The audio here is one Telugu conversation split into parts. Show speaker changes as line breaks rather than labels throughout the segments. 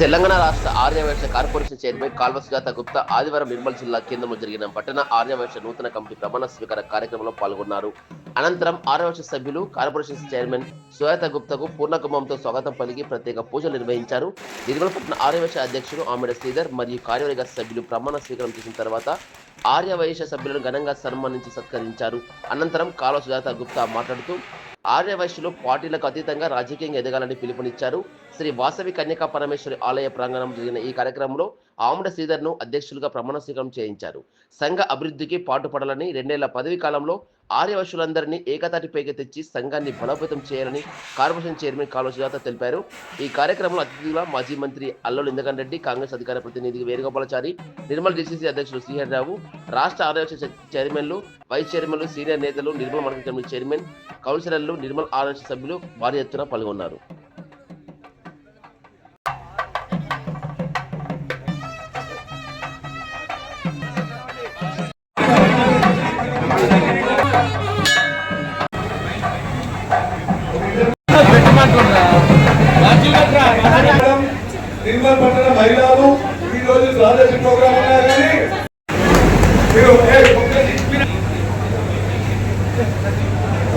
తెలంగాణ రాష్ట్ర ఆర్యవైశ్య కార్పొరేషన్ చైర్మన్ కాల్వ సుజాత గుప్తా ఆదివారం నిర్మల్ జిల్లా కేంద్రంలో జరిగిన పట్టణ ఆర్యవైశ్య నూతన కమిటీ ప్రమాణ స్వీకార కార్యక్రమంలో పాల్గొన్నారు. అనంతరం ఆర్యవైశ్య సభ్యులు కార్పొరేషన్ చైర్మన్ సుజాత గుప్తకు పూర్ణకుంభంతో స్వాగతం పలికి ప్రత్యేక పూజలు నిర్వహించారు. నిర్మల్ పట్టణ ఆర్యవైశ్య అధ్యక్షుడు ఆమెడ శ్రీధర్ మరియు కార్యవర్గ సభ్యులు ప్రమాణ స్వీకారం చేసిన తర్వాత ఆర్యవైశ్య సభ్యులను ఘనంగా సన్మానించి సత్కరించారు. అనంతరం కాల సుజాత గుప్తా మాట్లాడుతూ ఆర్యవైశ్యులు పార్టీలకు అతీతంగా రాజకీయంగా ఎదగాలని పిలుపునిచ్చారు. శ్రీ వాసవి కన్యకా పరమేశ్వరి ఆలయ ప్రాంగణం జరిగిన ఈ కార్యక్రమంలో ఆముడ శ్రీధర్ను అధ్యక్షులుగా ప్రమాణ స్వీకారం చేయించారు. సంఘ అభివృద్ధికి పాటుపడాలని రెండేళ్ళ పదవి కాలంలో ఆర్యవైశ్యులందరినీ ఏకతాటిపైకి తెచ్చి సంఘాన్ని బలోపేతం చేయాలని కార్పొరేషన్ చైర్మన్ కాలువ సుజాత తెలిపారు. ఈ కార్యక్రమంలో అతిథులుగా మాజీ మంత్రి అల్లులు ఇందకన్ రెడ్డి కాంగ్రెస్ అధికార ప్రతినిధి వేణుగోపాలచారి నిర్మల్ డిసిసి అధ్యక్షుడు శ్రీహరి రావు రాష్ట్ర ఆర్యవశ చైర్మన్లు వైస్ చైర్మన్లు సీనియర్ నేతలు నిర్మల్ మార్కెట్ కమిటీ చైర్మన్ కౌన్సిలర్లు నిర్మల్ ఆర్యవశ సభ్యులు భారీ ఎత్తున పాల్గొన్నారు.
నిర్మల్ పట్టణ మహిళలు ఈ రోజు ద్వాదశి ప్రోగ్రామ్ ఉన్నారు కానీ మీరు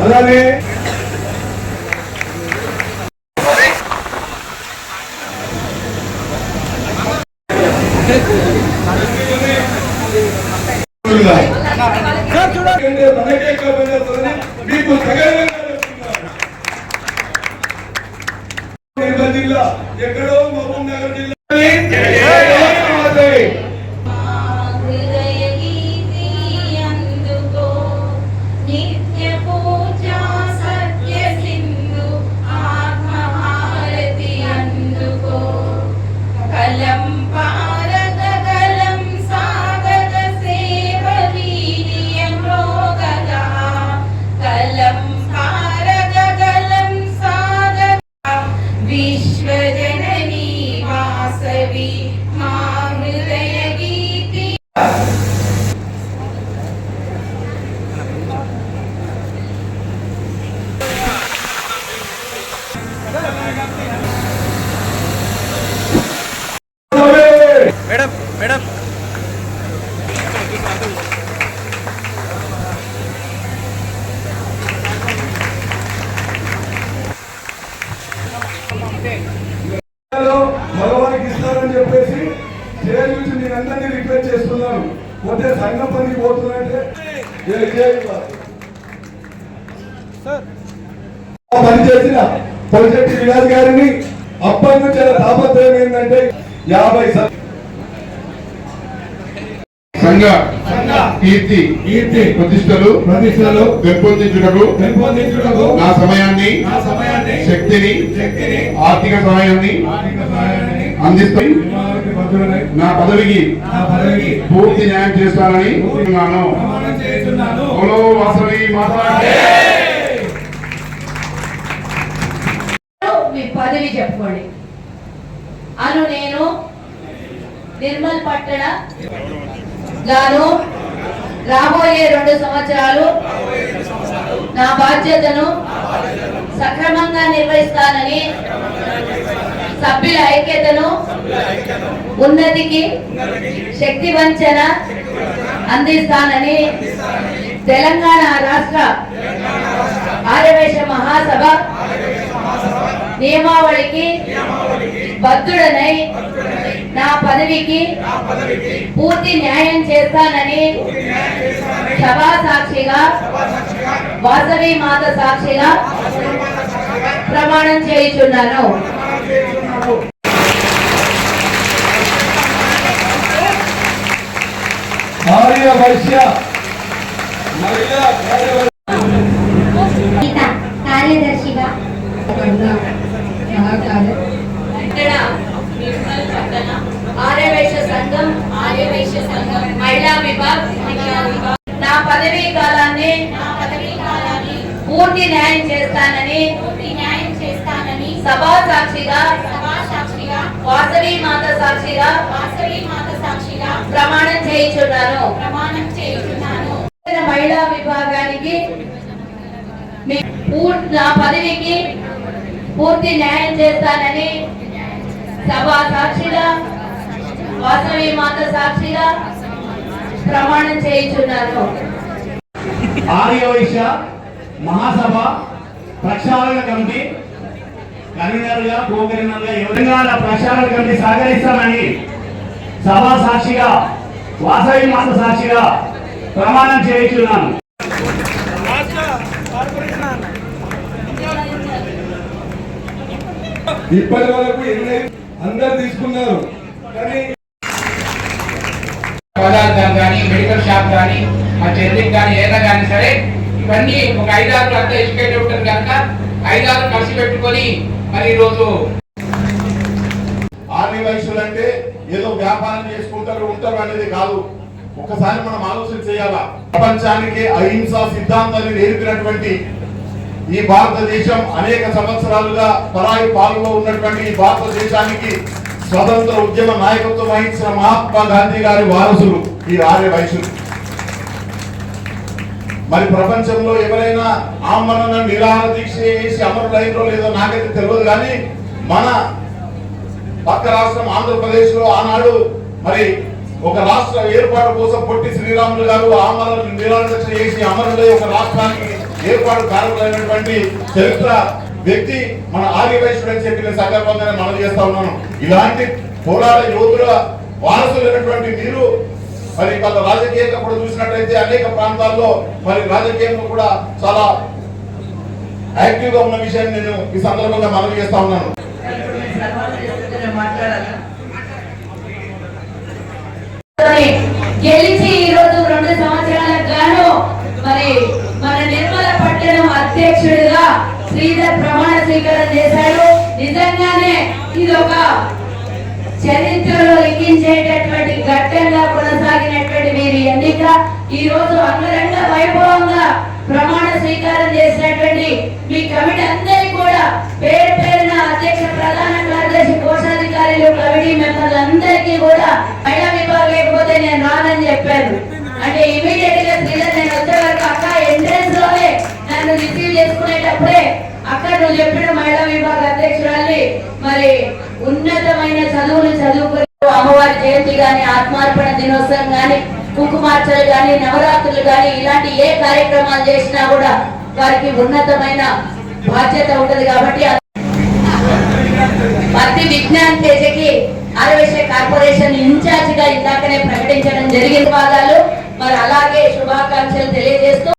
అలానే మనకే కాకపోయినా మీకు సగర్వంగా చెప్తున్నాను. నిర్మల్ ఎక్కడో ఏ- ఏ ఇవ్వాలి. ఆ పని చేసిన పొలిశెట్టి విలాస్ గారిని అప్పటి నుంచి తాపత్రయం ఏంటంటే యాభై
సంఘ కీర్తి
కీర్తి
ప్రతిష్టలు
ప్రతిష్టలు
పెంపొందించుటకు
పెంపొందించుటకు
నా సమయాన్ని
నా సమయాన్ని
శక్తిని
శక్తిని
ఆర్థిక సహాయాన్ని
ఆర్థిక సహాయాన్ని
అందిస్తూ
నియమాలకు బద్ధుడనై
నా పదవికి పూర్తి న్యాయం చేస్తానని వాసవి
మీ పదవి చెప్పుకోండి. అను నేను నిర్మల్ పట్టణ గాను రాబోయే రెండు సంవత్సరాలు నా బాధ్యతను సక్రమంగా నిర్వహిస్తానని సభ్యుల ఐక్యతను ఉన్నతికి శక్తి వంచన అందిస్తానని తెలంగాణ రాష్ట్ర ఆర్యవేశ మహాసభ నియమావళికి బద్ధుడనై నా పదవికి పూర్తి న్యాయం చేస్తానని సభా సాక్షిగా వాసవి మాత సాక్షిగా ప్రమాణం చేయుచున్నాను.
ఆర్య వైశ్య
కార్యదర్శిగా
ఇక్కడ నిర్మల్ పట్టణ ఆర్యవైశ్య సంఘం ఆర్యవైశ్య సంఘం మహిళా విభాగ్ మహిళా విభాగ్. నా పదవీ కాలాన్ని
నా పదవీ కాలాన్ని
పూర్తి న్యాయం చేస్తానని
పూర్తి న్యాయం చేస్తానని
సభా సాక్షిగా వాసవి మాత సాక్షిగా
వాసవి మాత సాక్షిగా
ప్రమాణం చేయించున్నాను.
ప్రమాణం చేస్తున్నాను
మహిళా విభాగానికి నా పదవికి పూర్తి న్యాయం చేస్తానని సభా సాక్షిగా వాసవి మాత సాక్షిగా ప్రమాణం చేయించున్నాను.
ఆర్యవైశ్య మహాసభ ప్రక్షాళన కమిటీ కన్వీనర్గా కో కన్వీనర్గా తెలంగాణ ప్రక్షాళన కమిటీ సహకరిస్తానని సభా సాక్షిగా వాసవి మాత సాక్షిగా ప్రమాణం చేయించున్నాను.
ఇప్పటి వరకు ఎన్ని అందరు తీసుకున్నారు కానీ
పదార్థాలు కానీ మెడికల్ షాప్ కానీ మా చెల్లికి కానీ ఏదైనా కానీ సరే ఇవన్నీ ఒక ఐదారు అంతా ఎడ్యుకేటెడ్ ఉంటారు కనుక ఐదారు ఖర్చు పెట్టుకొని మరి ఈరోజు
ఆర్మీ వయసులు అంటే ఏదో వ్యాపారం చేసుకుంటారు ఉంటారు అనేది కాదు. ఒకసారి మనం ఆలోచన చేయాలా? ప్రపంచానికి అహింసా సిద్ధాంతాన్ని నేర్పినటువంటి ఈ భారతదేశం అనేక సంవత్సరాలుగా పరాయి పాలనలో ఉన్నటువంటి ఈ భారతదేశానికి స్వతంత్ర ఉద్యమ నాయకత్వం వహించిన మహాత్మా గాంధీ గారి వారసులు ఈ ఆర్య వయసులు. మరి ప్రపంచంలో ఎవరైనా ఆమరణ నిరాహార దీక్ష చేసి అమరులైనో లేదో నాకైతే తెలియదు కానీ మన పక్క రాష్ట్రం ఆంధ్రప్రదేశ్లో ఆనాడు మరి ఒక రాష్ట్ర ఏర్పాటు కోసం పొట్టి శ్రీరాములు గారు ఆమరణ నిరాదీక్ష చేసి అమరులై ఒక రాష్ట్రానికి ఏర్పాటు కారణమైనటువంటి చరిత్ర వ్యక్తి మన ఆర్యవైశ్యుడు అని చెప్పిన సందర్భంగా మనం చేస్తా ఉన్నాను. ఇలాంటి పోరాట యోధుల వారసులైనటువంటి మీరు మరి వాళ్ళ రాజకీయంగా కూడా చూసినట్లయితే అనేక ప్రాంతాల్లో మరి రాజకీయంగా కూడా చాలా యాక్టివ్గా ఉన్న విషయాన్ని నేను ఈ సందర్భంగా మనవి చేస్తా ఉన్నాను.
గెలిచి ఈ రోజు రెండు సంవత్సరాల గాను మరి మన నిర్మల పట్టణం అధ్యక్షుడిగా శ్రీధర్ ప్రమాణ స్వీకారం చేశాడు. నిజంగానే ఇది ఒక చరిత్రలో లిఖించేటటువంటి ఘట్టంగా కొనసాగినటువంటి వీరి ఎన్నిక ఈ రోజు అంగరంగ వైభవంగా ప్రమాణ స్వీకారం చేసినటువంటి మీ కమిటీ అందరి కూడా పేరు పేరున అధ్యక్ష ప్రధాన కార్యదర్శి కోశాధికారులు కమిటీ మెంబర్లు అందరికీ కూడా మహిళా విభాగం లేకపోతే నేను రానని చెప్పాను అంటే ఇమీడియట్గా శ్రీధర్ నేను వచ్చే వరకు అక్క ఎంట్రెన్స్లోనే నన్ను రిసీవ్ చేసుకునేటప్పుడే అక్కడ నువ్వు చెప్పిన మహిళా విభాగ అధ్యక్షురాలి మరి ఉన్నతమైన చదువులు చదువుకుని అమ్మవారి జయంతి గాని ఆత్మార్పణ దినోత్సవం గాని కుంకుమార్చనలు గాని నవరాత్రులు గాని ఇలాంటి ఏ కార్యక్రమాలు చేసినా కూడా వారికి ఉన్నతమైన బాధ్యత ఉంటది కాబట్టి భక్తి విజ్ఞాన్ తేజకి ఆరవేశ కార్పొరేషన్ ఇన్ఛార్జ్గా ఇందాకనే ప్రకటించడం జరిగింది. భాగాలు మరి అలాగే శుభాకాంక్షలు తెలియజేస్తూ